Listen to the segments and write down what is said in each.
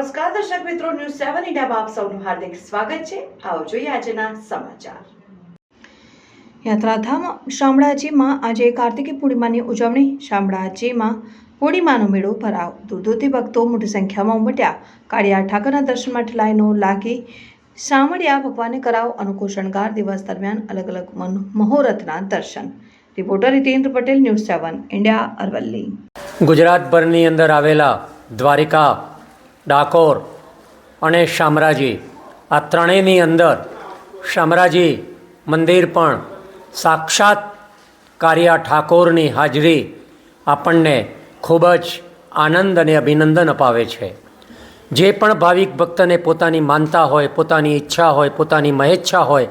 દર્શક મિત્રો ન્યૂઝ સેવન ઇન્ડિયામાં આપ સૌનું હાર્દિક સ્વાગત છે. આવો જોઈએ આજના સમાચાર. યાત્રાધામ શામળાજીમાં આજે કાર્તિકી પૂર્ણિમાની ઉજવણી. શામળાજીમાં પૂર્ણિમાનો મેળો ભરાવ દૂર ભક્તો મોટી સંખ્યામાં ઉમટ્યા. કાળિયા ઠાકરના દર્શન માટે લાઈનો લાગી. શામળિયા ભગવાને કરાવ શણગાર દિવસ દરમિયાન અલગ અલગ મન- મહોરતના દર્શન. Reporter Hitendra Patel news seven India Aravalli. ગુજરાતભરની અંદર આવેલા દ્વારિકા ડાકોર અને શામરાજી. આ ત્રણેયની અંદર શામરાજી મંદિર પણ સાક્ષાત કારિયા ઠાકોરની હાજરી આપણને ખૂબ જ આનંદ અને અભિનંદન અપાવે છે. જે પણ ભાવિક ભક્તને પોતાની માનતા હોય, પોતાની ઈચ્છા હોય, પોતાની મહેચ્છા હોય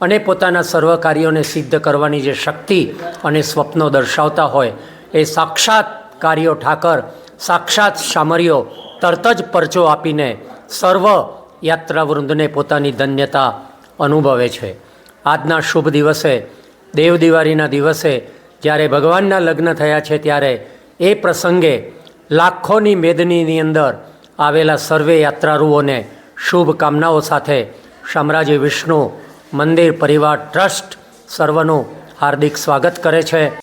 અને પોતાના સર્વ કાર્યોને સિદ્ધ કરવાની જે શક્તિ અને સ્વપ્નો દર્શાવતા હોય, એ સાક્ષાત કાર્યો ઠાકર, સાક્ષાત શામરીઓ તરત જ પરચો આપીને સર્વ યાત્રાવૃંદને પોતાની ધન્યતા અનુભવે છે. આજના શુભ દિવસે, દેવ દિવાળીના દિવસે, જ્યારે ભગવાનના લગ્ન થયા છે, ત્યારે એ પ્રસંગે લાખોની મેદનીની અંદર આવેલા સર્વે યાત્રાળુઓને શુભ કામનાઓ સાથે શામરાજી વિષ્ણુ મંદિર પરિવાર ટ્રસ્ટ સર્વનું હાર્દિક સ્વાગત કરે છે.